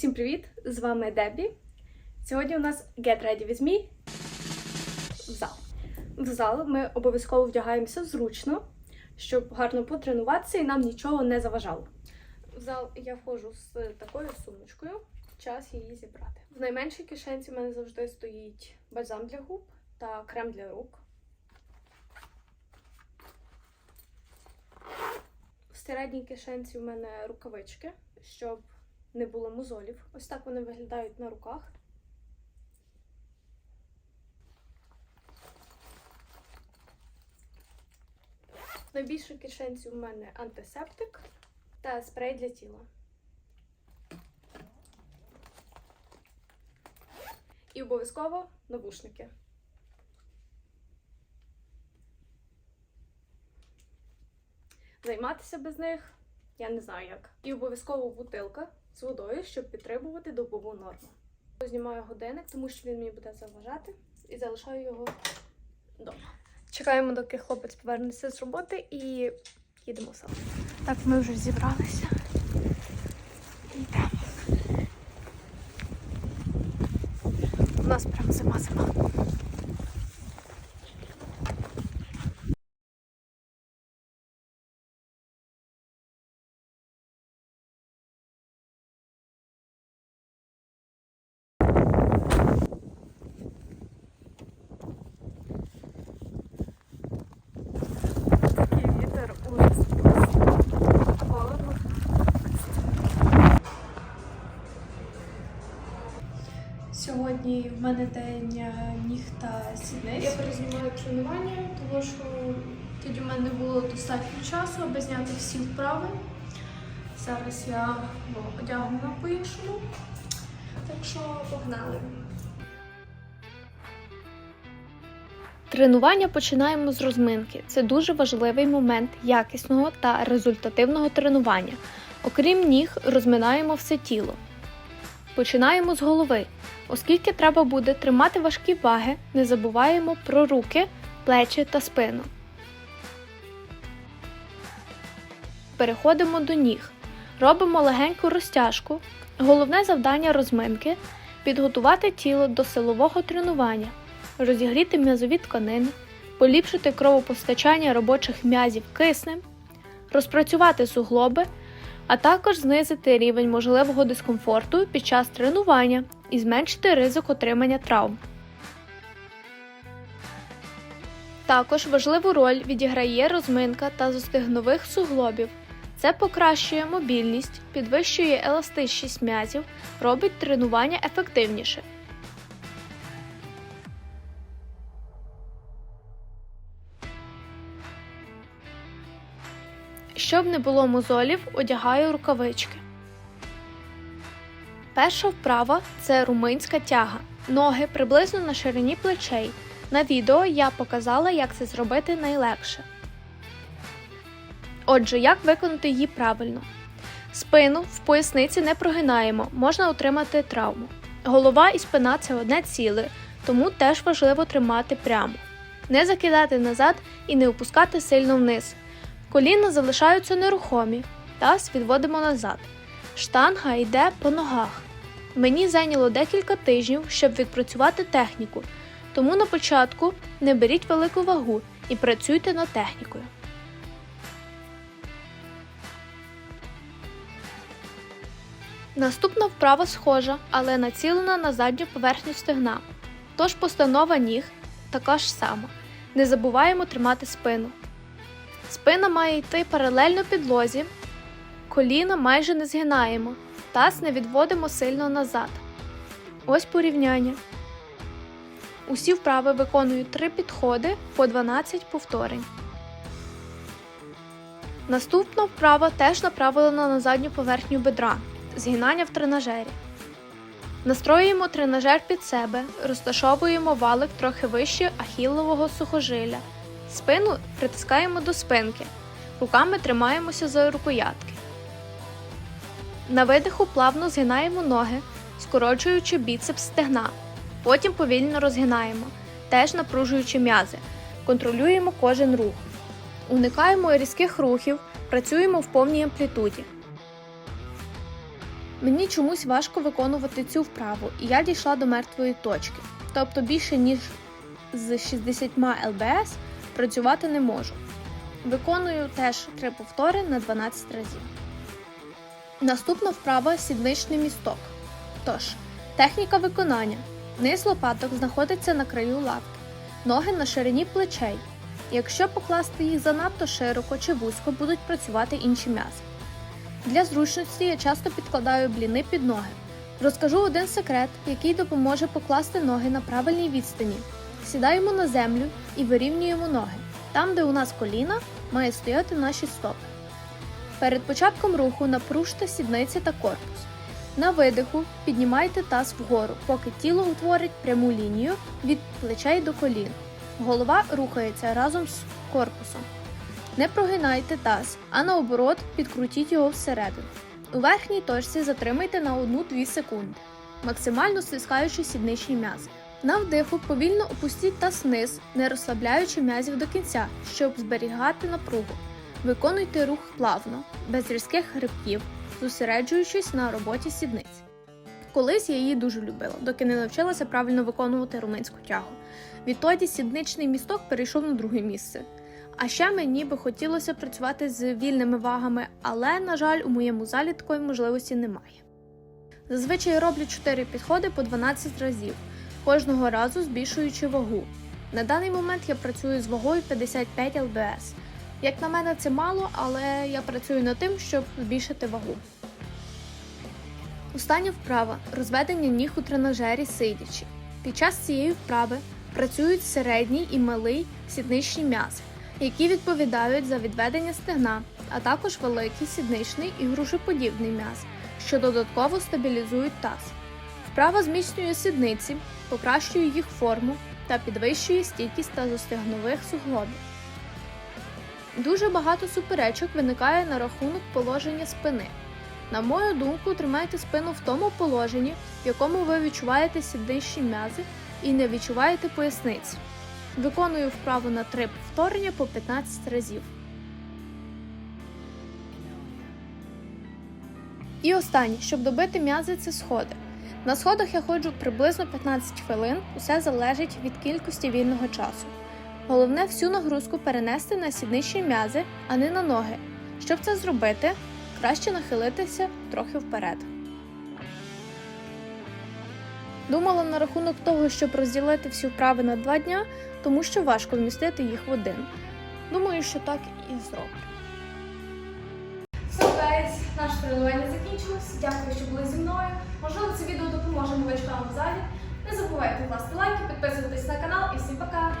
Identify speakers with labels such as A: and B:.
A: Усім привіт! З вами Дебі. Сьогодні у нас Get Ready With Me в зал. В зал ми обов'язково вдягаємося зручно, щоб гарно потренуватися і нам нічого не заважало. В зал я входжу з такою сумочкою. Час її зібрати. В найменшій кишенці в мене завжди стоїть бальзам для губ та крем для рук. В середній кишенці в мене рукавички, щоб не було мозолів. Ось так вони виглядають на руках. В найбільшій кишенці у мене антисептик та спрей для тіла. І обов'язково навушники. Займатися без них я не знаю як. І обов'язково бутилка з водою, щоб підтримувати добову норму. Знімаю годинник, тому що він мені буде заважати, і залишаю його вдома. Чекаємо, доки хлопець повернеться з роботи і їдемо в село. Так, ми вже зібралися. Йдемо. У нас прям зима-зима. Сьогодні в мене день е, ніг та сідниць. Я перезнімаю тренування, тому що тоді в мене не було достатньо часу, аби зняти всі вправи. Зараз я ну, одягнена по-іншому. Так що погнали. Тренування починаємо з розминки. Це дуже важливий момент якісного та результативного тренування. Окрім ніг, розминаємо все тіло. Починаємо з голови. Оскільки треба буде тримати важкі ваги, не забуваємо про руки, плечі та спину. Переходимо до ніг. Робимо легеньку розтяжку. Головне завдання розминки підготувати тіло до силового тренування, розігріти м'язові тканини, поліпшити кровопостачання робочих м'язів киснем, розпрацювати суглоби, а також знизити рівень можливого дискомфорту під час тренування і зменшити ризик отримання травм. Також важливу роль відіграє розминка та застигнових суглобів. Це покращує мобільність, підвищує еластичність м'язів, робить тренування ефективніше. Щоб не було мозолів, одягаю рукавички. Перша вправа це руминська тяга. Ноги приблизно на ширині плечей. На відео я показала, як це зробити найлегше. Отже, як виконати її правильно? Спину в поясниці не прогинаємо, можна отримати травму. Голова і спина це одне ціле, тому теж важливо тримати прямо. Не закидати назад і не опускати сильно вниз. Коліна залишаються нерухомі, таз відводимо назад. Штанга йде по ногах. Мені зайняло декілька тижнів, щоб відпрацювати техніку, тому на початку не беріть велику вагу і працюйте над технікою. Наступна вправа схожа, але націлена на задню поверхню стегна. Тож постанова ніг така ж сама. Не забуваємо тримати спину. Спина має йти паралельно підлозі, коліна майже не згинаємо, таз не відводимо сильно назад. Ось порівняння. Усі вправи виконують 3 підходи по 12 повторень. Наступна вправа теж направлена на задню поверхню бедра. Згинання в тренажері. Настроюємо тренажер під себе, розташовуємо валик трохи вище ахілового сухожилля. Спину притискаємо до спинки. Руками тримаємося за рукоятки. На видиху плавно згинаємо ноги, скорочуючи біцепс стегна. Потім повільно розгинаємо, теж напружуючи м'язи. Контролюємо кожен рух. Уникаємо різких рухів, працюємо в повній амплітуді. Мені чомусь важко виконувати цю вправу, і я дійшла до мертвої точки. Тобто більше ніж з 60 ЛБС працювати не можу. Виконую теж 3 повтори на 12 разів. Наступна вправа сідничний місток. Тож, техніка виконання. Низ лопаток знаходиться на краю лавки, ноги на ширині плечей. Якщо покласти їх занадто широко чи вузько, будуть працювати інші м'язи. Для зручності я часто підкладаю бліни під ноги. Розкажу один секрет, який допоможе покласти ноги на правильній відстані. Сідаємо на землю і вирівнюємо ноги. Там, де у нас коліна, має стояти наші стопи. Перед початком руху напружте сідниці та корпус. На видиху піднімайте таз вгору, поки тіло утворить пряму лінію від плечей до колін. Голова рухається разом з корпусом. Не прогинайте таз, а наоборот підкрутіть його всередину. У верхній точці затримайте на 1-2 секунди, максимально стискаючи сідничні м'язи. На вдиху повільно опустіть таз вниз, не розслабляючи м'язів до кінця, щоб зберігати напругу. Виконуйте рух плавно, без різких хребтів, зосереджуючись на роботі сідниць. Колись я її дуже любила, доки не навчилася правильно виконувати румунську тягу. Відтоді сідничний місток перейшов на друге місце. А ще мені би хотілося працювати з вільними вагами, але, на жаль, у моєму залі такої можливості немає. Зазвичай роблю 4 підходи по 12 разів, кожного разу збільшуючи вагу. На даний момент я працюю з вагою 55 ЛБС. Як на мене, це мало, але я працюю над тим, щоб збільшити вагу. Остання вправа розведення ніг у тренажері сидячи. Під час цієї вправи працюють середній і малий сідничні м'язи, які відповідають за відведення стегна, а також великий сідничний і грушеподібний м'яз, що додатково стабілізують таз. Вправа зміцнює сідниці, покращує їх форму та підвищує стійкість тазостегнових суглобів. Дуже багато суперечок виникає на рахунок положення спини. На мою думку, тримайте спину в тому положенні, в якому ви відчуваєте сідничні м'язи і не відчуваєте поясниці. Виконую вправу на 3 повторення по 15 разів. І останнє, щоб добити м'язи, це сходи. На сходах я ходжу приблизно 15 хвилин, усе залежить від кількості вільного часу. Головне всю нагрузку перенести на сідничні м'язи, а не на ноги. Щоб це зробити, краще нахилитися трохи вперед. Думала на рахунок того, щоб розділити всі вправи на два дня, тому що важко вмістити їх в один. Думаю, що так і зроблю.
B: So наше тренування закінчилось. Дякую, що були зі мною. Можливо, це відео допоможе новачкам в залі. Не забувайте класти лайки, підписуватись на канал і всім пока!